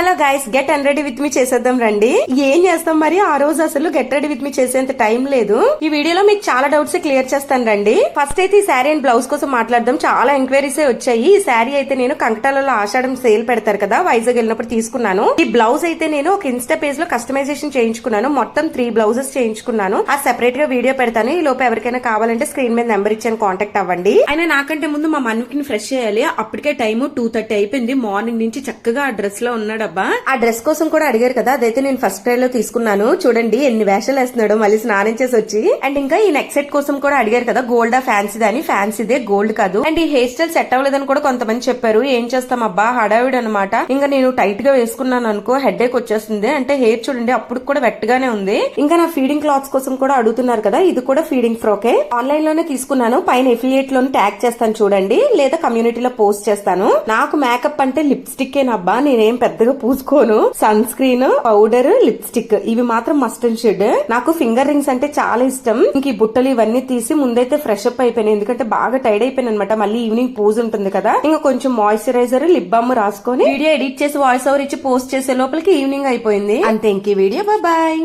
Hello guys get and ready with మీ చేసేద్దాం రండి. ఏం చేస్తాం మరి? ఆ రోజు అసలు గెట్ రెడీ విత్ మీ చేసేంత టైం లేదు. ఈ వీడియోలో మీకు చాలా డౌట్స్ క్లియర్ చేస్తాను రండి. ఫస్ట్ అయితే ఈ శారీ అండ్ బ్లౌజ్ కోసం మాట్లాడదాం. చాలా ఎంక్వైరీస్ వచ్చాయి. ఈ శారీ అయితే నేను కంకటాలలో ఆషాఢం సేల్ పెడతారు కదా వైజాగ్ వెళ్ళినప్పుడు తీసుకున్నాను. ఈ బ్లౌజ్ అయితే నేను ఒక ఇన్స్టా పేజ్లో కస్టమైజేషన్ చేయించుకున్నాను. మొత్తం త్రీ బ్లౌజెస్ చేయించుకున్నాను. ఆ సెపరేట్గా వీడియో పెడతాను. ఈ లోపు ఎవరికైనా కావాలంటే స్క్రీన్ మీద నెంబర్ ఇచ్చాను కాంటాక్ట్ అవ్వండి. ఆయన నాకంటే ముందు మా మన్వికిని ఫ్రెష్ చేయాలి. అప్పటికే టైం టూ థర్టీ అయిపోయింది. మార్నింగ్ నుంచి చక్కగా ఆ డ్రెస్లో ఉన్నాడు అబ్బా. ఆ డ్రెస్ కోసం కూడా అడిగారు కదా అదైతే నేను ఫస్ట్ ట్రై లో తీసుకున్నాను. చూడండి ఎన్ని వేషాలు వేస్తున్నాడు మళ్ళీ స్నానం చేసి వచ్చి. అండ్ ఇంకా ఈ నెక్ సెట్ కోసం కూడా అడిగారు కదా గోల్డ్ ఆ ఫ్యాన్సీదా అని. ఫ్యాన్సీదే గోల్డ్ కాదు. అండ్ ఈ హెయిర్ స్టైల్ సెట్ అవ్వలేదని కూడా కొంతమంది చెప్పారు. ఏం చేస్తాం అబ్బా హడావిడ్ అనమాట ఇంకా నేను టైట్గా వేసుకున్నాను అనుకో హెడ్ ఏక్ వచ్చేస్తుంది. అంటే హెయిర్ చూడండి అప్పుడు కూడా వెట్ గానే ఉంది. ఇంకా నా ఫీడింగ్ క్లాత్స్ కోసం కూడా అడుగుతున్నారు కదా ఇది కూడా ఫీడింగ్ ఫ్రోకే. ఆన్లైన్లోనే తీసుకున్నాను. పైన ఎఫిలియేట్లోనే ట్యాగ్ చేస్తాను చూడండి. లేదా కమ్యూనిటీలో పోస్ట్ చేస్తాను. నాకు మేకప్ అంటే లిప్స్టిక్ ఏనబ్బా నేనేం పెద్దగా పూసుకోను. సన్ స్క్రీన్ పౌడర్ లిప్స్టిక్ ఇవి మాత్రం మస్ట్ అండ్ షెడ్ నాకు ఫింగర్ రింగ్స్ అంటే చాలా ఇష్టం. ఇంక ఈ బుట్టలు ఇవన్నీ తీసి ముందైతే ఫ్రెష్ అప్ అయిపోయినాయి. ఎందుకంటే బాగా టైడ్ అయిపోయాను అనమాట మళ్ళీ ఈవినింగ్ పూజ ఉంటుంది కదా. ఇంకా కొంచెం మాయిశ్చరైజర్ లిప్ బామ్ రాసుకొని వీడియో ఎడిట్ చేసి వాయిస్ ఓవర్ ఇచ్చి పోస్ట్ చేసే లోపలికి ఈవినింగ్ అయిపోయింది. అంతే ఇంక వీడియో బాయ్